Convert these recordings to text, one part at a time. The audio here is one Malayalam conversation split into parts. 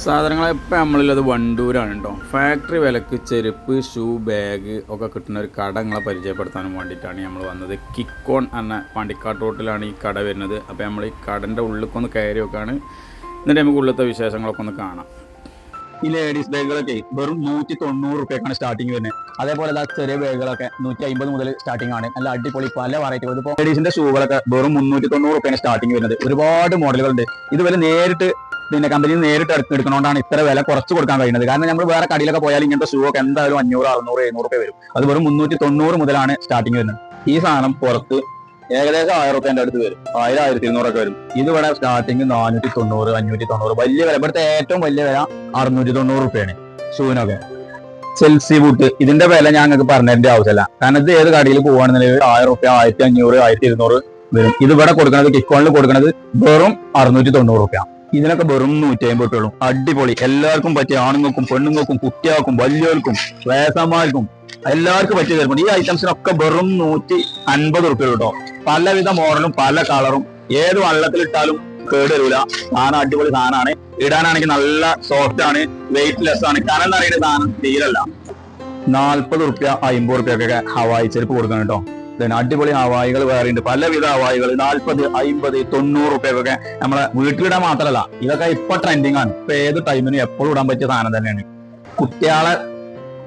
സാധനങ്ങൾ എപ്പോൾ നമ്മളിലത് വണ്ടൂരാണ് കേട്ടോ ഫാക്ടറി വിലക്ക് ചെരുപ്പ് ഷൂ ബാഗ് ഒക്കെ കിട്ടുന്ന ഒരു കട നിങ്ങളെ പരിചയപ്പെടുത്താനും വേണ്ടിയിട്ടാണ് നമ്മൾ വന്നത്. കിക്കോൺ എന്ന പാണ്ടിക്കാട്ട് റോട്ടിലാണ് ഈ കട വരുന്നത്. അപ്പോൾ നമ്മൾ ഈ കടന്റെ ഉള്ളിലേക്കൊന്ന് കയറി വെക്കാണ് എന്നിട്ട് നമുക്ക് ഉള്ളിലത്തെ വിശേഷങ്ങളൊക്കെ ഒന്ന് കാണാം. ഈ ലേഡീസ് ബാഗുകളൊക്കെ വെറും നൂറ്റി തൊണ്ണൂറ് റുപ്യക്കാണ് സ്റ്റാർട്ടിങ് വരുന്നത്. അതേപോലെ ചെറിയ ബാഗുകളൊക്കെ നൂറ്റി അമ്പത് മുതൽ സ്റ്റാർട്ടിംഗ് ആണ്. നല്ല അടിപൊളി പല വെറൈറ്റി ഇതിപ്പോൾ ലേഡീസിന്റെ ഷൂകളൊക്കെ വെറും മുന്നൂറ്റി തൊണ്ണൂറ് റുപ്യാണ് സ്റ്റാർട്ടിങ് വരുന്നത്. ഒരുപാട് മോഡലുകളുണ്ട് ഇതുവരെ നേരിട്ട് പിന്നെ കമ്പനി നേരിട്ട് എടുക്കുന്നതുകൊണ്ടാണ് ഇത്ര വില കുറച്ച് കൊടുക്കാൻ കഴിയുന്നത്. കാരണം നമ്മൾ വേറെ കടയിലൊക്കെ പോയാൽ ഇങ്ങനത്തെ ഷൂ ഒക്കെ എന്തായാലും അഞ്ഞൂറ് അറുന്നൂറ് എഴുന്നൂറ് രൂപ വരും. അത് വെറും മുന്നൂറ്റി തൊണ്ണൂറ് മുതലാണ് സ്റ്റാർട്ടിങ് വരുന്നത്. ഈ സാധനം പുറത്ത് ഏകദേശം ആയിരം റുപ്യന്റെ അടുത്ത് വരും. ആയിരം ആയിരത്തി ഇരുന്നൂറൊക്കെ വരും. ഇത് ഇവിടെ സ്റ്റാർട്ടിങ് നാനൂറ്റി തൊണ്ണൂറ് അഞ്ഞൂറ്റി തൊണ്ണൂറ്. വലിയ വില. ഇവിടുത്തെ ഏറ്റവും വലിയ വില അറുന്നൂറ്റി തൊണ്ണൂറ് റുപ്യാണ് ഷൂവിനൊക്കെ ചെൽസി ബൂട്ട് ഇതിന്റെ വില ഞാൻ നിങ്ങൾക്ക് പറഞ്ഞതിന്റെ ആവശ്യമില്ല കാരണം ഇത് ഏത് കടയിൽ പോവാണെന്നുണ്ടെങ്കിൽ ആയിരം റുപ്യ ആയിരത്തി അഞ്ഞൂറ് ആയിരത്തി ഇരുന്നൂറ് വരും. ഇത് ഇവിടെ കൊടുക്കുന്നത് കിക്കോണിൽ കൊടുക്കുന്നത് വെറും അറുന്നൂറ്റി തൊണ്ണൂറ് റുപ്യ ഇതിനൊക്കെ വെറും നൂറ്റി അമ്പത് റുപ്യുള്ളൂ അടിപൊളി. എല്ലാവർക്കും പറ്റിയ ആണുങ്ങൾക്കും പെണ്ണുങ്ങൾക്കും കുട്ടികൾക്കും വലിയവർക്കും വേസന്മാർക്കും എല്ലാവർക്കും പറ്റിയ തരുമ്പോൾ ഈ ഐറ്റംസിനൊക്കെ വെറും നൂറ്റി അൻപത് റുപ്യ കേട്ടോ. പലവിധ മോഡലും പല കളറും ഏത് വള്ളത്തിലിട്ടാലും കേട് വരൂല. സാധനം അടിപൊളി സാധനമാണ്. ഇടാനാണെങ്കിൽ നല്ല സോഫ്റ്റ് ആണ് വെയിറ്റ് ലെസ് ആണ്. കനം നിറയുന്ന സാധനം തീരല്ല നാൽപ്പത് റുപ്യ അമ്പത് റുപ്യൊക്കെ ഹവായി ചെരുപ്പ് കൊടുക്കണം കേട്ടോ. Then അടിപൊളി ഹവായികൾ വേറെ ഉണ്ട്. പലവിധ ഹവായികൾ നാൽപ്പത് അമ്പത് തൊണ്ണൂറ് റുപ്യൊക്കെ നമ്മളെ വീട്ടിലിടാൻ മാത്രമല്ല ഇതൊക്കെ ഇപ്പൊ ട്രെൻഡിങ് ആണ്. ഇപ്പൊ ഏത് ടൈമിനും എപ്പോഴും ഇടാൻ പറ്റിയ സാധനം തന്നെയാണ്. കുട്ടികളെ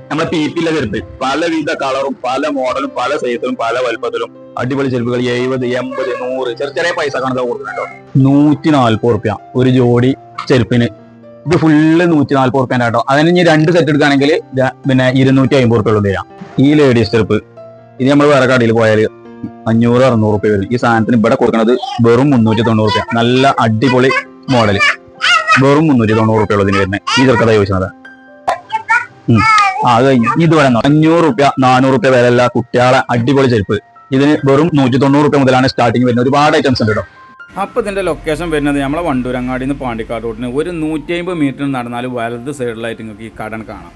നമ്മളെ പി പിയിലെ ചെരുപ്പ് പലവിധ കളറും പല മോഡലും പല സൈസിലും പല വലുപ്പത്തിലും അടിപൊളി ചെരുപ്പുകൾ എഴുപത് എൺപത് നൂറ് ചെറിയ ചെറിയ പൈസ കാണുന്നത് കൊടുക്കുന്നുണ്ടോ നൂറ്റി നാല്പത് റുപ്യ ഒരു ജോഡി ചെരുപ്പിന്. ഇത് ഫുള്ള് നൂറ്റി നാല്പത് റുപ്യ കേട്ടോ അതിന് ഇനി രണ്ട് സെറ്റ് എടുക്കുകയാണെങ്കിൽ പിന്നെ ഇരുന്നൂറ്റി അമ്പത് റുപ്യ ഉള്ളത് തരാം. ഈ ലേഡീസ് ചെരുപ്പ് ഇത് നമ്മൾ വേറെ കടയിൽ പോയാൽ അഞ്ഞൂറ് അറുന്നൂറ് റുപ്യ വരും. ഈ സാധനത്തിന് ഇവിടെ കൊടുക്കുന്നത് വെറും മുന്നൂറ്റി തൊണ്ണൂറ് റുപ്യ നല്ല അടിപൊളി മോഡൽ വെറും മുന്നൂറ്റി തൊണ്ണൂറ് റുപ്യ ഉള്ളതിന് വരുന്നത് ഈ ചെറുക്കഥ ചോദിച്ചത്. അത് കഴിഞ്ഞു. ഇത് വേണം അഞ്ഞൂറ് റുപ്യ നാനൂറ് റുപ്യ വിലയുള്ള കുട്ടികളെ അടിപൊളി ചെരുപ്പ്. ഇതിന് വെറും നൂറ്റി തൊണ്ണൂറ് റുപ്യ മുതലാണ് സ്റ്റാർട്ടിങ് വരുന്നത്. ഒരുപാട് ഐറ്റംസ് ഉണ്ട് കേട്ടോ. അപ്പോൾ ഇതിന്റെ ലൊക്കേഷൻ വരുന്നത് നമ്മളെ വണ്ടൂരങ്ങാടിയിൽ നിന്ന് പാണ്ടിക്കാട് റോഡിന് ഒരു നൂറ്റി അമ്പത് മീറ്റർ നടന്നാൽ വലത് സൈഡിലായിട്ട് നിങ്ങൾക്ക് ഈ കടൻ കാണാം.